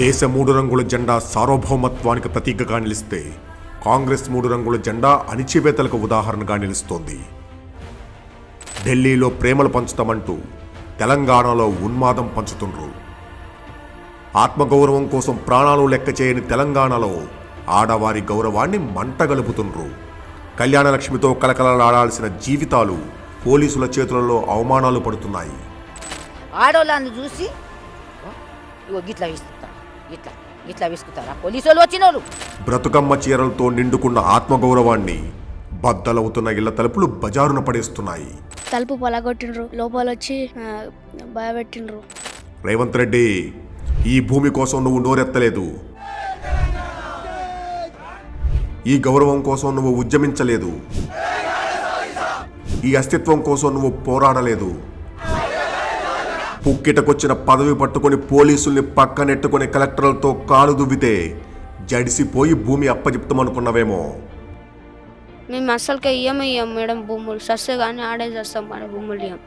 దేశ మూడు రంగుల జెండా సార్వభౌమత్వానికి ప్రతీకగా నిలిస్తే కాంగ్రెస్ మూడు రంగుల జెండా అణిచివేతలకు ఉదాహరణగా నిలుస్తోంది. ఢిల్లీలో ప్రేమలు పంచుతామంటూ తెలంగాణలో ఉన్మాదం పంచుతుండ్రు. ఆత్మగౌరవం కోసం ప్రాణాలు లెక్క చేయని తెలంగాణలో ఆడవారి గౌరవాన్ని మంటగలుపుతుండ్రు. కళ్యాణలక్ష్మితో కలకలలాడాల్సిన జీవితాలు పోలీసుల చేతులలో అవమానాలు పడుతున్నాయి. ఆడవాళ్ళని చూసి ఇట్లా ఇగో గిట్లా గిట్లా విసుకుతారా? పోలీసు వాళ్ళు వచ్చిన వాళ్ళు బ్రతుకమ్మ చీరలతో నిండుకున్న ఆత్మగౌరవాన్ని బద్దలవుతున్న ఇళ్ళ తలుపులు బజారున పడేస్తున్నాయి. తలుపు పొలగొట్టిండ్రు లోపల వచ్చి భయపెట్టిండ్రు రేవంత్ రెడ్డి ఈ భూమి కోసం నువ్వు నోరెత్తలేదు. ఈ గౌరవం కోసం నువ్వు ఉద్యమించలేదు. ఈ అస్తిత్వం కోసం నువ్వు పోరాడలేదు. పుక్కిటకొచ్చిన పదవి పట్టుకొని పోలీసుల్ని పక్కనెట్టుకొని కలెక్టర్లతో కాలు దువ్వితే జడిసిపోయి భూమి అప్పచెప్తామనుకున్నావేమో మేము అస్సలకే ఇయ్యం ఇయ్యం మేడం భూములు. సస్సు కానీ ఆడే చేస్తాం మేడం భూములు ఇయ్యం.